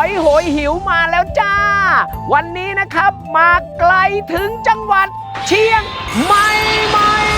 อยโหยหิวมาแล้วจ้า วันนี้นะครับมาไกลถึงจังหวัดเชียงใหม่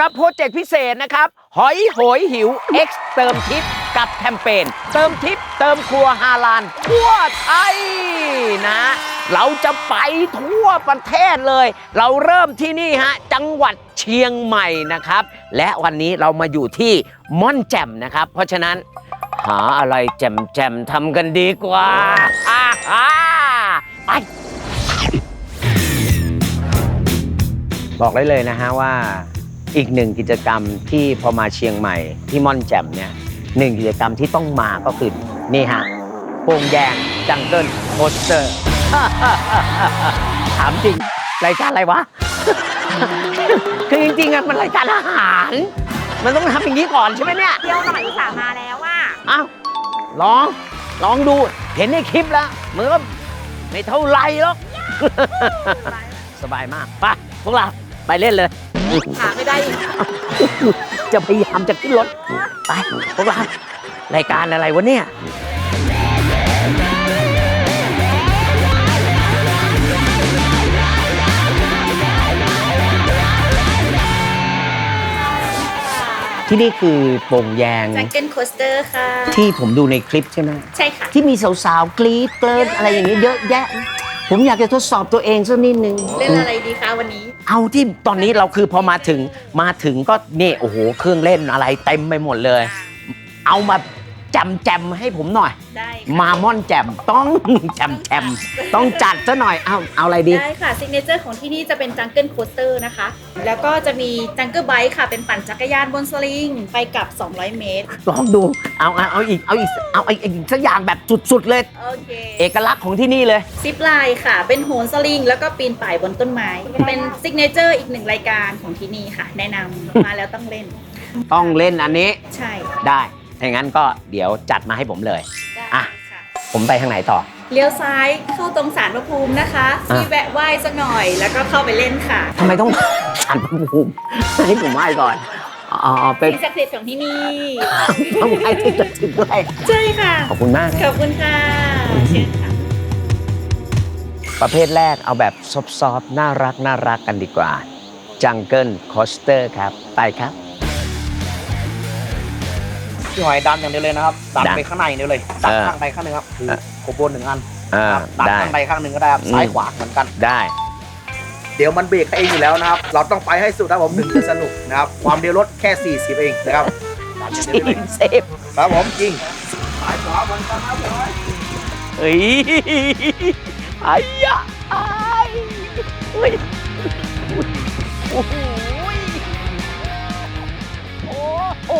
กับโปรเจกต์พิเศษนะครับ หอยโหยหิว X เติมทิปกับแคมเปญเติมทิปเติมครัวฮาลานทั่วไทยนะ เราจะไปทั่วประเทศเลย เราเริ่มที่นี่ฮะ จังหวัดเชียงใหม่นะครับ และวันนี้เรามาอยู่ที่ม่อนแจ่มนะครับ เพราะฉะนั้น หาอะไรแจ่มๆทำกันดีกว่าอ่าอ่าไปบอกได้เลยนะฮะว่า อีกหนึ่งกิจกรรมที่พอมาเชียงใหม่ที่ม่อนแจ่มเนี่ยหนึ่งกิจกรรมที่ต้องมาก็คือนี่ฮะโป่งแยงจังเกิลโคสเตอร์ ถามจริง รายการอะไรวะ คือจริงๆอะมันรายการอาหาร มันต้องทำอย่างนี้ก่อนใช่ไหมเนี่ยเที่ยวหน่อยอุตส่าห์มาแล้วว่าอ้าวลอง ลองดูเห็นในคลิปแล้วมันก็ไม่เท่าไรหรอก สบายมากไปพวกเราไปเล่นเลย หาไม่ได้อีกจะพยายามจะขึ้นรถ ไปพวกเรารายการอะไรวะเนี่ย ที่นี่คือโป่งแยง จังเกิลโคสเตอร์ค่ะ ที่ผมดูในคลิปใช่ไหม ใช่ค่ะ ที่มีสาวๆ กรี๊ดเกลินอะไรอย่างนี้เยอะแยะ ผมอยากจะทดสอบตัวเองสักนิดนึง เล่นอะไรดีคะวันนี้ เอาที่ตอนนี้เราคือพอมาถึงมาถึงก็นี่โอ้โหเครื่องเล่นอะไรเต็มไปหมดเลย เอามา จำแจมๆให้ผมหน่อย ได้มาม่อนแจมต้อง แจมแจมๆต้องจัดซะหน่อยเอาเอาอะไรดี ได้ค่ะซิกเนเจอร์ของที่นี่จะเป็นจังเกิลโคสเตอร์นะคะ แล้วก็จะมีจังเกิลไบค์ค่ะ เป็นปั่นจักรยานบนสลิง ไปกับ 200 เมตร ลองดูเอาเอาเอาอีกเอาอีกเอาอีกอีกสักอย่างแบบสุดๆเลย โอเค เอกลักษณ์ของที่นี่เลย ซิปไลน์ค่ะ เป็นโหนสลิง แล้วก็ปีนป่ายบนต้นไม้ เป็นซิกเนเจอร์อีกหนึ่งรายการของที่นี่ค่ะ แนะนำมาแล้วต้องเล่น ต้องเล่นอันนี้ใช่ ได้ ถ้างั้นก็เดี๋ยวจัดมาให้ผมเลย ได้อะ ค่ะ ผมไปทางไหนต่อ เลี้ยวซ้ายเข้าตรงสารพระภูมินะคะอะ มีแวะไหว้สักหน่อย แล้วก็เข้าไปเล่นค่ะทำไมต้องอ่านพระภูมิให้ผมไหว้ก่อนอ๋อเป็น สิ่งศักดิ์สิทธิ์ของที่นี่ ต้องไหว้ที่จะถึงด้วยใช่ค่ะ ขอบคุณมากขนะอบคุณค่ะเชิญค่ะ ประเภทแรกเอาแบบซอฟๆน่ารักน่ารักกันดีกว่าจังเกิลคอสเตอร์ครับ ไปครับ พี่หอยดันอย่างเดียวเลยนะครับดันดันไปข้างในเดียวเลยดันเออข้างใดข้างหนึ่งครับคือเออ โคโบนหนึ่งอันอ่าครับดันได้ ข้างใดข้างหนึ่งก็ได้ครับอืม ซ้ายขวาเหมือนกัน ได้ เดี๋ยวมันเบรกเองอยู่แล้วนะครับ เราต้องไปให้สุดนะครับผมถึงจะสนุกนะครับ ความเร็วรถแค่ 40 เองนะครับดันอย่างเดียวเลยเซฟครับผมจริงซ้ายขวาเหมือนกันครับพี่หอยเฮ้ยไอ้ยะไอ้เฮ้ยโอ้โหโอ้โห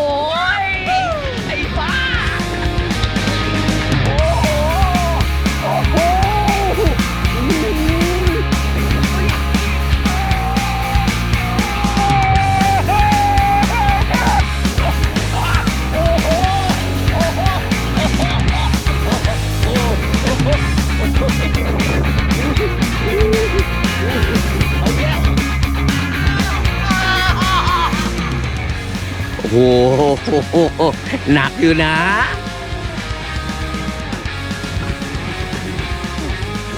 หนักอยู่นะ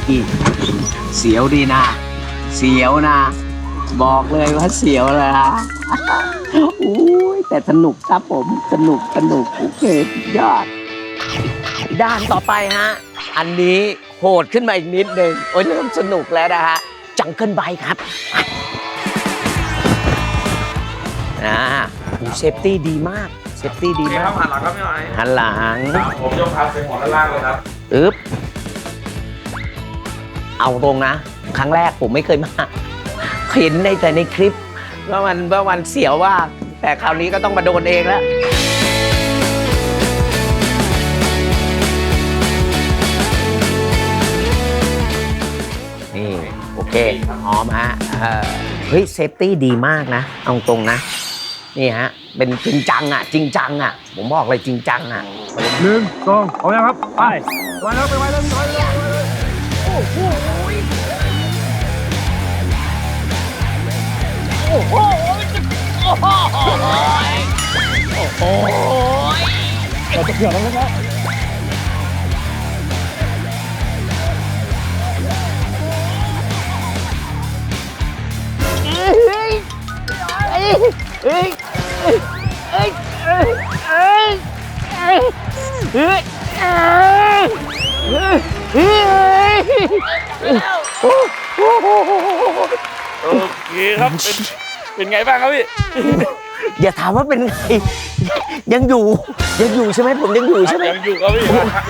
อีเสียวดีนะ เสียวนะ บอกเลยว่าเสียวเลยนะอุ้ยแต่สนุกครับผมสนุกสนุกโอเคยอด ด้านต่อไปฮะ อันนี้โหดขึ้นมาอีกนิดนึงโอ้ยเริ่มสนุกแล้วนะฮะ จังเกิลไบครับอ่าเซฟตี้ดีมาก เซฟตี้ดีโอเคมาครักบหันหลังครับพี่หอยหันหลังผมยกเท้าไปหัวด้านล่างเลยครับอึ๊บเอาตรงนะ ครั้งแรกผมไม่เคยมา เห็นในแต่ในคลิปว่ามันว่ามันเสียวว่า แต่คราวนี้ก็ต้องมาโดนเองแล้วนี่ โอเคพร้อมฮะเอ่อเฮ้ยเซฟตี้ดีมากนะ เอาตรงนะ นี่ฮะ เป็นจริงจังอะ จริงจังอะ ผมบอกเลยจริงจังอะหนึ่งสองเอายังครับ ไปไปแล้วไปไว้แล้วไปแล้วโอเค ครับเป็นเป็นไงบ้างครับพี่ อย่าถามว่าเป็นไง ยังอยู่ ยังอยู่ใช่ไหมผมยังอยู่ใช่ไหมยังอยู่ครับพี่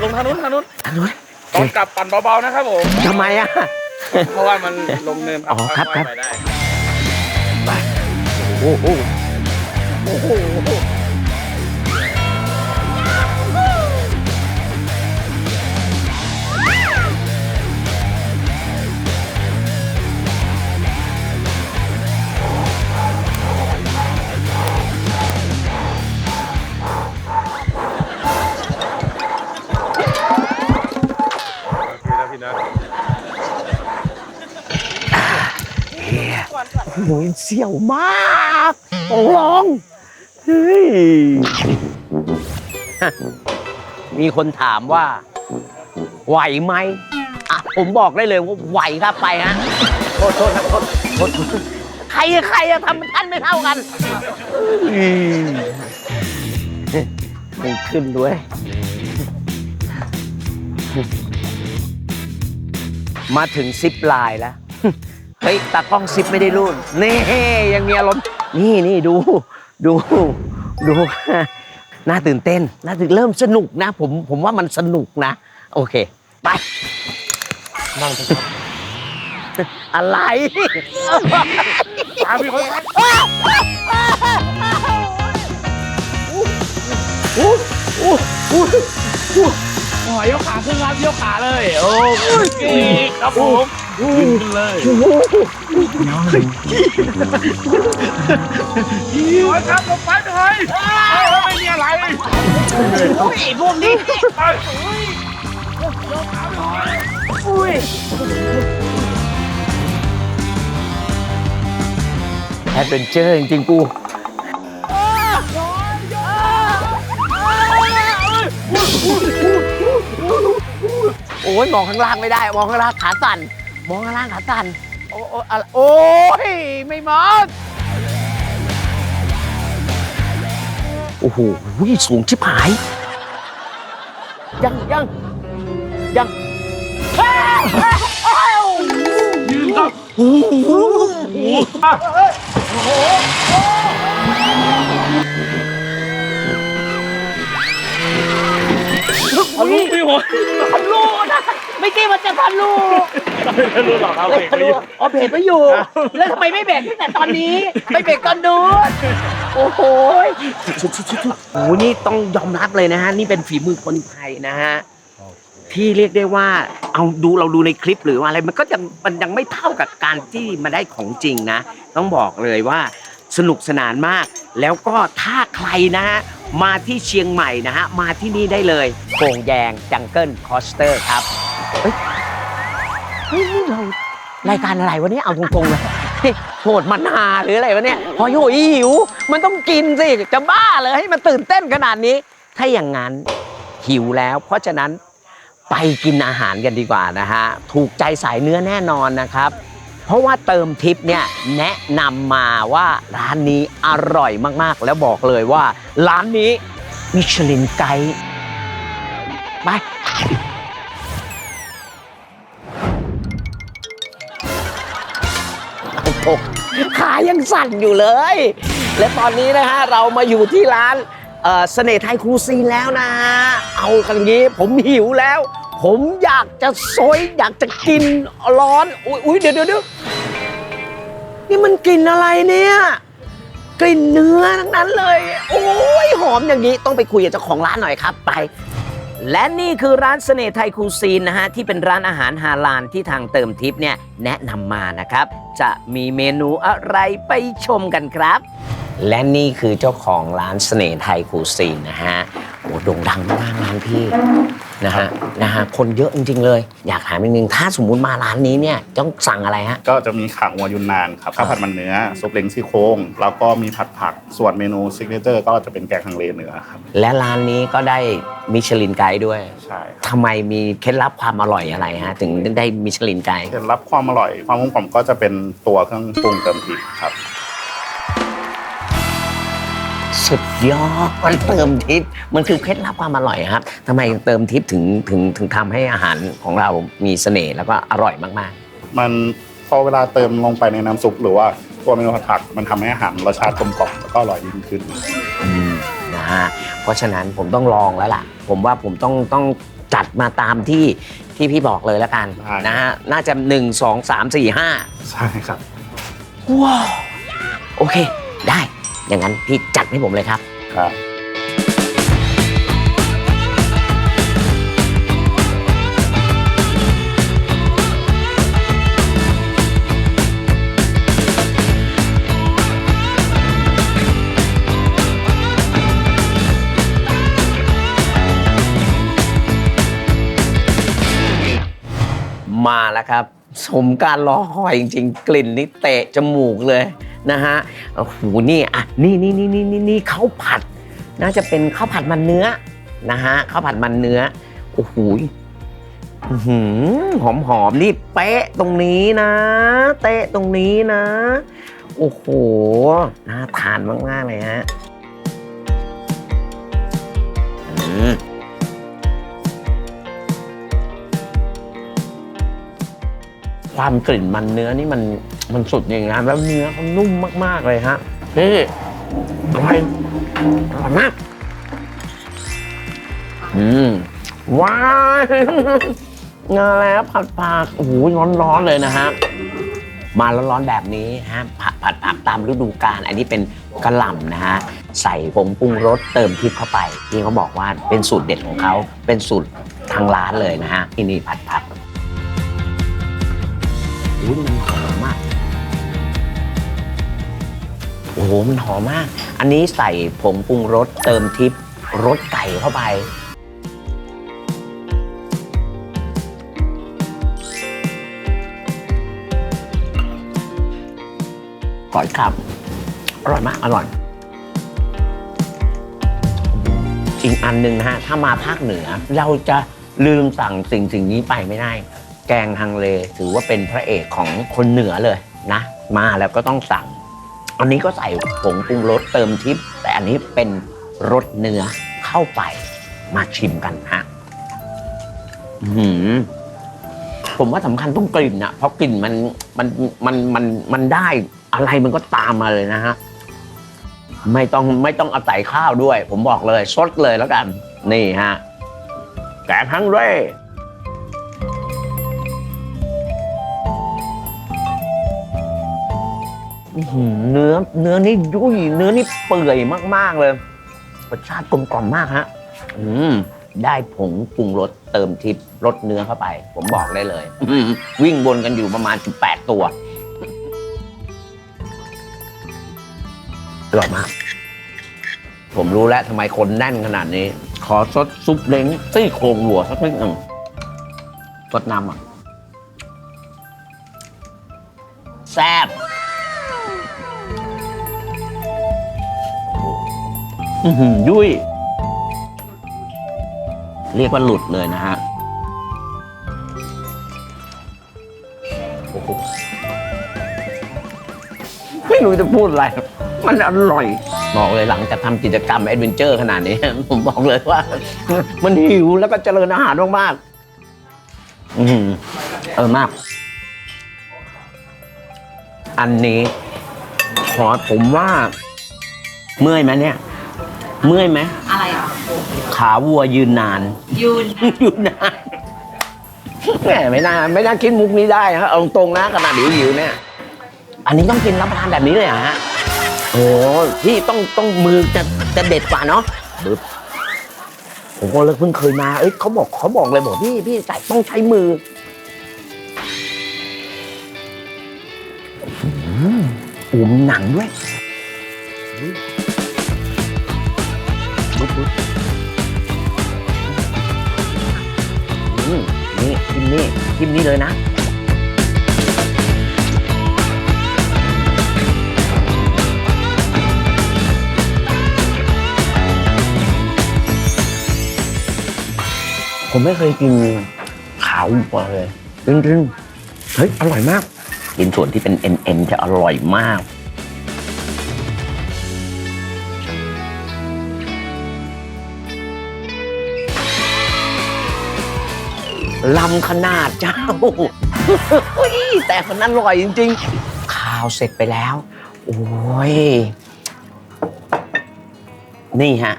ลงทางนู้นทางนู้นอันนู้นตอนกลับปั่นเบาๆนะครับผม ทำไมอะ เพราะว่ามันลงเนินอ๋อครับครับ ไปได้ โอ้โห โอ้โหโอเคนะพี่นะโอ้ยเสี่ยวมากต้องลอง เฮ้ยมีคนถามว่า ไหวไหมอะผมบอกได้เลยว่าไหวครับไปฮะโทษโทษครับโทษโทษใครอะใครอะทำท่านไม่เท่ากันอืมมันขึ้นด้วย มาถึงซิปลายแล้ว เฮ้ยตากล้องซิปไม่ได้รูดนี่ยังมีอารมณ์นี่นี่ดู ดู ดูน่าตื่นเต้น น่าตื่นเริ่มสนุกนะ ผม ผมว่ามันสนุกนะ โอเค ไป นั่งอะไรตามพี่เขาหอยยกขาขึ้นครับยกขาเลย โอเคครับผม ขึ้นกันเลยหอยครับลงไปหน่อยไม่มีอะไรโอ้ยพวกนี้ไปแอดเวนเจอร์จริงๆกูโอ้ยมองข้างล่างไม่ได้ มองข้างล่างขาสั่น มองข้างล่างขาสั่นโอ้โอ้อะไรโอ้ยไม่มองโอ้โหสูงชิบหาย ยังยังยังยืนครับทะลุพี่หอยทะลุนะ ไม่คิดว่าจะทะลุไม่ทะลุหรอกครับไม่เบรกทะไม่ลุอยู่ อ๋อเบรกไม่อยู่ แล้วทำไมไม่เบรกตั้งแต่ตอนนี้ไม่เบรกตอนนู้นโอ้โหชุดชุดชุดชุดโอ้โหนี่ต้องยอมรับเลยนะฮะ นี่เป็นฝีมือคนไทยนะฮะ ที่เรียกได้ว่า เอาดูเราดูในคลิปหรือว่าอะไร มันก็ยังมันยังไม่เท่ากับการที่มาได้ของจริงนะ ต้องบอกเลยว่าสนุกสนานมาก แล้วก็ถ้าใครนะฮะ มาที่เชียงใหม่นะฮะ มาที่นี่ได้เลยโป่งแยงจังเกิลคอสเตอร์ครับ เฮ้ยเฮ้ยนี่เรารายการอะไรวะเนี่ยเอาตรงๆเลยโหดมันหาหรืออะไรวะเนี่ยพอโยหิว มันต้องกินสิจะบ้าเลยให้มันตื่นเต้นขนาดนี้ ถ้าอย่างนั้นหิวแล้ว เพราะฉะนั้นไปกินอาหารกันดีกว่านะฮะถูกใจสายเนื้อแน่นอนนะครับ เพราะว่าเติมทิปเนี่ยแนะนำมาว่าร้านนี้อร่อยมากๆ แล้วบอกเลยว่า ร้านนี้มิชลินไกด์ไป โอ้ขายังสั่นอยู่เลย และตอนนี้นะฮะเรามาอยู่ที่ร้านเอ่อเสน่ห์ไทยครูซีนแล้วนะฮะเอากันงี้ผมหิวแล้ว ผมอยากจะซอยอยากจะกินร้อนอุ้ยอุ้ยเดี๋ยวเดี๋ยวเดี๋ยวนี่มันกลิ่นอะไรเนี่ยกลิ่นเนื้อทั้งนั้นเลย โอ้ยหอมอย่างนี้ต้องไปคุยกับเจ้าของร้านหน่อยครับ ไป และนี่คือร้านเสน่ห์ไทยคูซีนนะฮะที่เป็นร้านอาหารฮาลานที่ทางเติมทิปเนี่ยแนะนำมานะครับ จะมีเมนูอะไรไปชมกันครับ และนี่คือเจ้าของร้านเสน่ห์ไทยคูซีนนะฮะ โอ้โด่งดังมากร้านพี่นะฮะนะฮะคนเยอะจริง ๆ เลย อยากถามนิดนึงถ้าสมมุติมาร้านนี้เนี่ยต้องสั่งอะไรฮะ ก็จะมีขาวัวยุนนานครับข้าวผัดมันเนื้อซุปเล้งซี่โครงแล้วก็มีผัดผักส่วนเมนูซิกเนเจอร์ก็จะเป็นแกงฮังเลเนื้อครับและร้านนี้ก็ได้มิชลินไกด์ด้วยใช่ครับทำไมมีเคล็ดลับความอร่อยอะไรฮะถึงได้มิชลินไกด์เคล็ดลับความอร่อย ความกลมกล่อมก็จะเป็นตัวเครื่องปรุงเติมพริกครับ สุดยอดเติมทิปมันคือเคล็ดลับความอร่อยครับทำไมเติมทิปถึงถึงถึงทำให้อาหารของเรามีเสน่ห์แล้วก็อร่อยมากมันพอเวลาเติมลงไปในน้ำซุปหรือว่าตัวเมนูผัดผักมันทำให้อาหารรสชาติกลมกล่อมแล้วก็อร่อยยิ่งขึ้น ๆอืมนะฮะเพราะฉะนั้นผมต้องลองแล้วล่ะ ผมว่าผมต้องต้องจัดมาตามที่ที่พี่บอกเลยแล้วกันได้ นะฮะน่าจะ 1 2 3 4 5 ใช่ครับ ว้าวโอเค ได้ อย่างนั้นพี่จัดให้ผมเลยครับ ครับ มาแล้วครับ สมการรอคอยจริง ๆ กลิ่นนี่เตะจมูกเลย นะฮะโอ้โหนี่อะนี่นี่นี่นี่นี่นี่ข้าวผัด น่าจะเป็นข้าวผัดมันเนื้อนะฮะข้าวผัดมันเนื้อโอ้โหหือหอมหอมนี่เป๊ะตรงนี้นะ เตะตรงนี้นะ โอ้โหน่าทานมากๆเลยฮะความกลิ่นมันเนื้อนี่มัน มันสุดอย่างงานแล้วเนื้อเขานุ่มมาก ๆ เลยฮะนี่อร่อยอร่อยมาก อืม ว้ายงาแล้วผัดผักโอ้โหร้อน ๆ เลยนะฮะมาร้อนๆแบบนี้ฮะผัดผัดผักตามฤดูกาลอันนี้เป็นกระหล่ำนะฮะใส่ผงปรุงรสเติมพริกเข้าไปที่เขาบอกว่าเป็นสูตรเด็ดของเขาเป็นสูตรทางร้านเลยนะฮะที่นี่ผัดผักอุ้ยมันหอมมาก อ้โหมันหอมมาก อันนี้ใส่ผงปรุงรสเติมทิปรสไก่เข้าไป ก่อยครับ อร่อยมาก อร่อย อีกอันหนึ่งนะฮะ ถ้ามาภาคเหนือ เราจะลืมสั่งสิ่งสิ่งนี้ไปไม่ได้ แกงฮังเล ถือว่าเป็นพระเอกของคนเหนือเลยนะ มาแล้วก็ต้องสั่ง อันนี้ก็ใส่ผงปรุงรสเติมทิปแต่อันนี้เป็นรสเนื้อเข้าไปมาชิมกันฮะหือผมว่าสำคัญต้องกลิ่นอะเพราะกลิ่นมันมันมันมันมันได้อะไรมันก็ตามมาเลยนะฮะไม่ต้องไม่ต้องเอาใส่ข้าวด้วย ผมบอกเลยสดเลยแล้วกัน นี่ฮะแกงฮังเล อื้อหือเนื้อเนื้อนี่ยุ่ยเนื้อนี่เปื่อยมาก ๆ เลยรสชาติกลมกล่อมมากฮะอืมได้ผงปรุงรสเติมทิพย์รสเนื้อเข้าไป ผมบอกได้เลย อืมวิ่งวนกันอยู่ประมาณ 18 ตัวอร่อยมาก ผมรู้แล้วทำไมคนแน่นขนาดนี้ ขอซดซุปเล้งซี่โครงวัวสักนิดหนึ่งซดน้ำอะ แซ่บ อือหือยุ้ยเรียกว่าหลุดเลยนะฮะโอ้โหไม่รู้จะพูดอะไร มันอร่อย บอกเลยหลังจากทำกิจกรรมแอดเวนเจอร์ขนาดนี้ ผมบอกเลยว่า มันหิวแล้วก็เจริญอาหารมากๆอือหือเออมาก อันนี้ขอผมว่า เมื่อยไหมเนี่ย เมื่อยไหมอะไรอะ ขาวัวยืนนานยูนยืนนานแหมไม่น่าไม่น่าคิดมุกนี้ได้ฮะเอาตรงๆนะขนาดหิวหิวๆเนี่ย อันนี้ต้องกินรับประทานแบบนี้เลยเหรอฮะโอ้พี่ต้องต้องมือจะจะเด็ดกว่าเนาะบึ๊บผมก็เลยเพิ่งเคยมา เอ้ยเขาบอกเขาบอกเลยบอกพี่พี่ใส่ต้องใช้มืออืมอุ้มหนังด้วย บุ๊บบุ๊บอืมนี่ทิมนี่ทิมนี่เลยนะผมไม่เคยกินขาวมาเลยจริงๆเฮ้ย อร่อยมาก กินส่วนที่เป็นเอ็นๆจะอร่อยมาก ลำขนาดเจ้าอุ๊ยแต่มันอร่อยจริงๆ ข้าวเสร็จไปแล้ว โอ้ย นี่ฮะ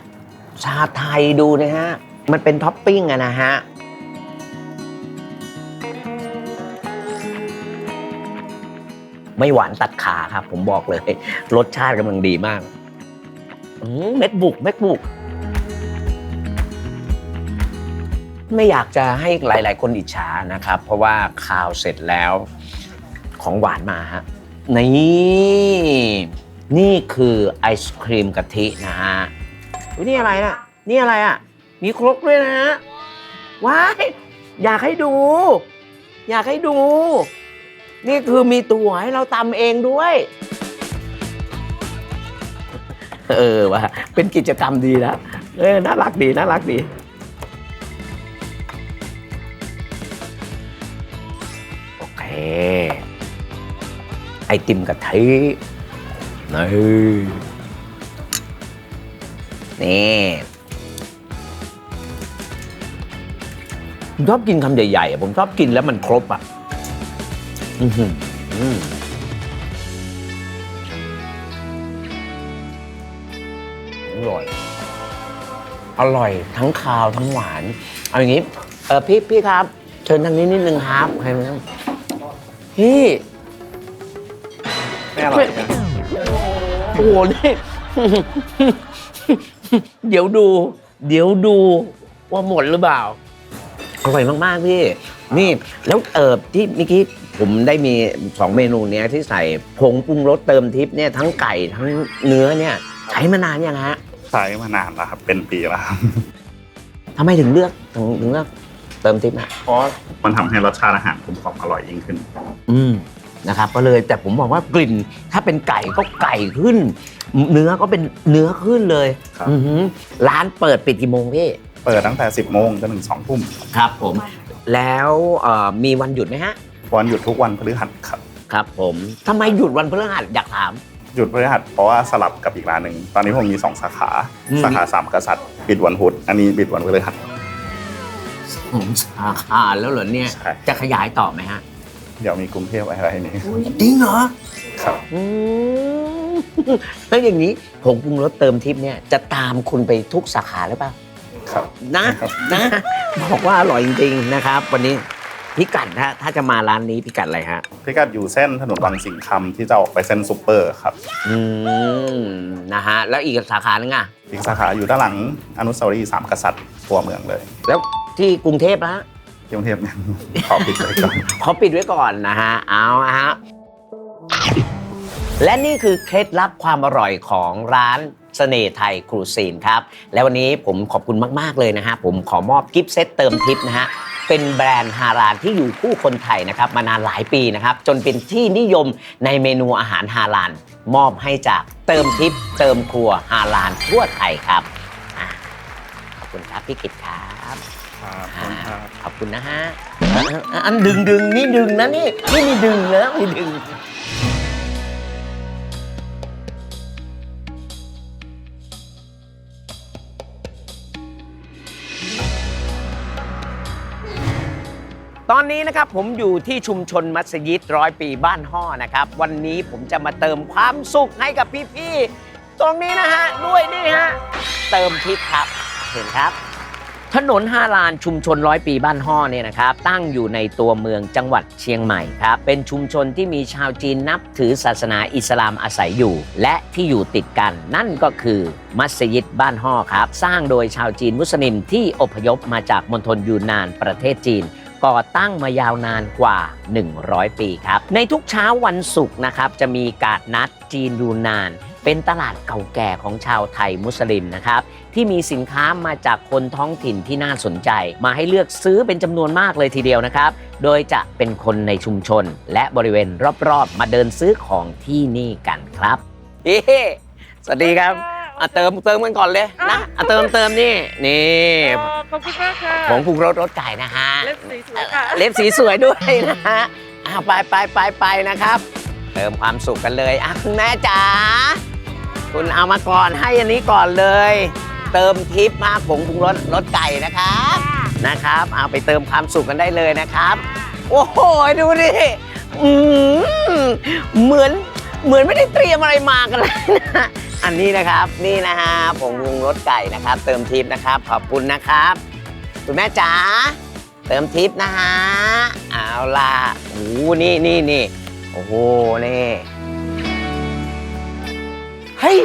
ชาไทยดูนะฮะ มันเป็นท็อปปิ้งอะนะฮะ ไม่หวานตัดขาครับผมบอกเลย รสชาติกำลังดีมากเม็ดบุก เม็ดบุก ไม่อยากจะให้หลาย ๆ คนอิจฉานะครับ เพราะว่าข่าวเสร็จแล้วของหวานมาฮะนี่นี่คือไอศครีมกะทินะฮะนี่อะไรน่ะ นี่อะไรอะ มีครกด้วยนะฮะว้ายอยากให้ดู อยากให้ดู นี่คือมีตัวให้เราตำเองด้วย เออว่ะเป็นกิจกรรมดีนะเออน่ารักดีน่ารักดี ไอติมกะทินี่นี่ผมชอบกินคำใหญ่ๆ ผมชอบกินแล้วมันครบอะอือหืออืมอร่อย อร่อยทั้งคาวทั้งหวาน เอาอย่างนี้ เออพี่พี่ครับ เชิญทางนี้นิดนึงครับใครมา พี่ไม่อร่อยนะโอ้โหนี่ เดี๋ยวดู เดี๋ยวดูว่าหมดหรือเปล่า อร่อยมากๆพี่ นี่แล้วเอิบที่เมื่อกี้ผมได้มีสองเมนูเนี้ยที่ใส่ผงปรุงรสเติมทิพย์เนี่ยทั้งไก่ทั้งเนื้อเนี่ยใช้มานานยังฮะใช้มานานแล้วครับ เป็นปีแล้วครับทำไมถึงเลือกถึงถึงเลือก เติมทิพย์ฮะเพราะมันทำให้รสชาติอาหารกลมกล่อมอร่อยยิ่งขึ้น อืมนะครับ ก็เลยแต่ผมบอกว่ากลิ่น ถ้าเป็นไก่ก็ไก่ขึ้น เนื้อก็เป็นเนื้อขึ้นเลยครับ อือหือร้านเปิดปิดกี่โมงพี่เปิดตั้งแต่ 10โมงจนถึง2ทุ่มครับ ผม แล้วเอ่อมีวันหยุดไหมฮะ วันหยุดทุกวันพฤหัสครับ ครับผมทำไมหยุดวันพฤหัสอยากถาม หยุดพฤหัสเพราะว่าสลับกับอีกร้านหนึ่ง ตอนนี้ผมมี 2 สาขา อืม สาขาสามกษัตริย์ปิดวันพุธ อันนี้ปิดวันพฤหัสผม สาขาแล้วเหรอเนี่ย ใช่ จะขยายต่อไหมฮะเดี๋ยวมีกรุงเทพอะไรนี้จริงเหรอครับ อืมแล้วอย่างนี้ผงปรุงรสเติมทิพย์เนี่ย จะตามคุณไปทุกสาขาหรือเปล่า ครับ นะครับนะ บอกว่าอร่อยจริงๆนะครับ วันนี้พิกัดนะถ้าจะมาร้านนี้พิกัดอะไรฮะ พิกัดอยู่เส้นถนนวังสิงห์คำที่จะออกไปเส้นซุปเปอร์ครับ อืมนะฮะ แล้วอีกสาขาหนึงอะ อีกสาขาอยู่ด้านหลังอนุสาวรีย์สามกษัตริย์ตัวเมืองเลย แล้ว ที่กรุงเทพนะฮะที่กรุงเทพเนี่ยขอปิดไว้ก่อน ขอปิดไว้ก่อนนะฮะ เอาละฮะ และนี่คือเคล็ดลับความอร่อยของร้านเสน่ห์ไทยครูซีนครับ และวันนี้ผมขอบคุณมาก ๆ เลยนะฮะ ผมขอมอบกิฟต์เซตเติมทิปนะฮะ เป็นแบรนด์ฮารานที่อยู่คู่คนไทยนะครับ มานานหลายปีนะครับ จนเป็นที่นิยมในเมนูอาหารฮาราน มอบให้จากเติมทิปเติมครัวฮารานทั่วไทยครับอะขอบคุณครับพี่กิตครับ ครับขอบคุณครับ ขอบคุณนะฮะอะอันดึงดึงนี่ดึงนะนี่นี่มีดึงนะมีดึง ตอนนี้นะครับผมอยู่ที่ชุมชนมัสยิดร้อยปีบ้านห่อนะครับ วันนี้ผมจะมาเติมความสุขให้กับพี่ๆตรงนี้นะฮะด้วยนี่ฮะเติมทิปครับเห็นครับ ถนนฮาลานชุมชนร้อยปีบ้านห่อเนี่ยนะครับตั้งอยู่ในตัวเมืองจังหวัดเชียงใหม่ครับเป็นชุมชนที่มีชาวจีนนับถือศาสนาอิสลามอาศัยอยู่ และที่อยู่ติดกัน นั่นก็คือมัสยิดบ้านห่อครับ สร้างโดยชาวจีนมุสลิมที่อพยพมาจากมณฑลยูนนานประเทศจีนก่อตั้งมายาวนานกว่า 100 ปีครับ ในทุกเช้าวันศุกร์นะครับ จะมีการนัดจีนยูนนาน เป็นตลาดเก่าแก่ของชาวไทยมุสลิมนะครับ ที่มีสินค้ามาจากคนท้องถิ่นที่น่าสนใจ มาให้เลือกซื้อเป็นจำนวนมากเลยทีเดียวนะครับ โดยจะเป็นคนในชุมชน และบริเวณรอบๆ มาเดินซื้อของที่นี่กันครับเฮ้สวัสดีครับอะเติมเติมกันก่อนเลยนะอะเติมเติมนี่นี่ขอบคุณมากค่ะผงปรุงรสรสไก่นะฮะเล็บสีสวยค่ะเล็บสีสวยด้วยนะฮะอะไปไปไปไปนะครับ เติมความสุขกันเลยอะคุณแม่จ๋า คุณเอามาก่อนให้อันนี้ก่อนเลย เติมทิปมาผงปรุงรสรสไก่นะครับนะครับ เอาไปเติมความสุขกันได้เลยนะครับ โอ้โหดูดิอืมเหมือนเหมือนไม่ได้เตรียมอะไรมากันเลยนะอันนี้นะครับนี่นะฮะผงปรุงรสไก่นะครับ เติมทิปนะครับ ขอบคุณนะครับคุณแม่จ๋าเติมทิปนะฮะเอาล่ะโอ้โหนี่นี่นี่โอ้โหนี่ เฮ้ย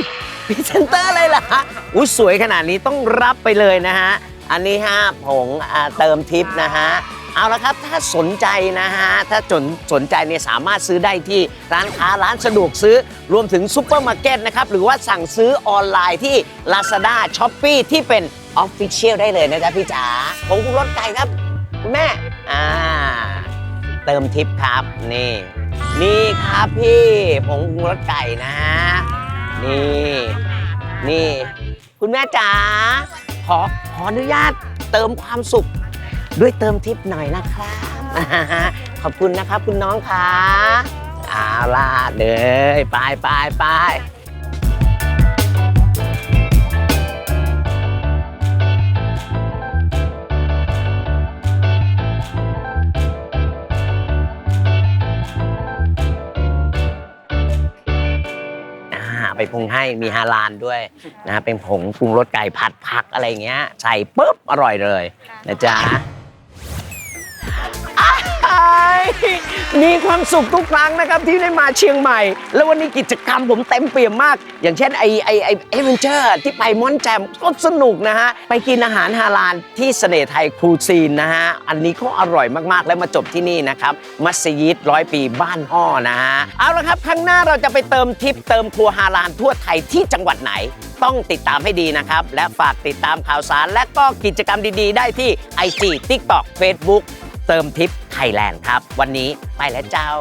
พรีเซนเตอร์เลยเหรอฮะอุ้ยสวยขนาดนี้ต้องรับไปเลยนะฮะ อันนี้ฮะผงอ่าเติมทิปนะฮะ เอาละครับถ้าสนใจนะฮะ ถ้าสนสนใจเนี่ยสามารถซื้อได้ที่ร้านค้าร้านสะดวกซื้อ รวมถึงซูเปอร์มาร์เก็ตนะครับ หรือว่าสั่งซื้อออนไลน์ที่ Lazada s h o p e e ที่เป็น Official ได้เลยนะจ๊ะพี่จ๋าผงปรุงรสไก่ครับคุณแม่อ่าเติมทิปครับนี่ นี่ครับพี่ผงปรุงรสไก่นะฮะ นี่ นี่ คุณแม่จ๋าขอขออนุญาตเติมความสุข ด้วยเติมทิปหน่อยนะครับ ขอบคุณนะครับคุณน้องคะเอาล่ะเด้อไปไปไป ไปปรุงให้มีฮาลานด้วยนะเป็นผงปรุงรสไก่ผัดผักอะไรเงี้ยใส่ปุ๊บอร่อยเลยนะจ๊ะอ้าย มีความสุขทุกครั้งนะครับที่ได้มาเชียงใหม่ แล้ววันนี้กิจกรรมผมเต็มเปี่ยมมาก อย่างเช่นไอไอไอเอเวนเจอร์ที่ไปม่อนแจมก็สนุกนะฮะ ไปกินอาหารฮาลานที่เสน่ห์ไทยครูซีนนะฮะ อันนี้เขาอร่อยมากๆ แล้วมาจบที่นี่นะครับ มัสยิดร้อยปีบ้านห่อนะฮะ เอาละครับครั้งหน้าเราจะไปเติมทิปเติมครัวฮาลานทั่วไทยที่จังหวัดไหนต้องติดตามให้ดีนะครับ และฝากติดตามข่าวสาร และก็กิจกรรมดีๆ ได้ที่ IG TikTok Facebook ติมทิปไทยแลนด์ครับ วันนี้ไปแล้วเจ้า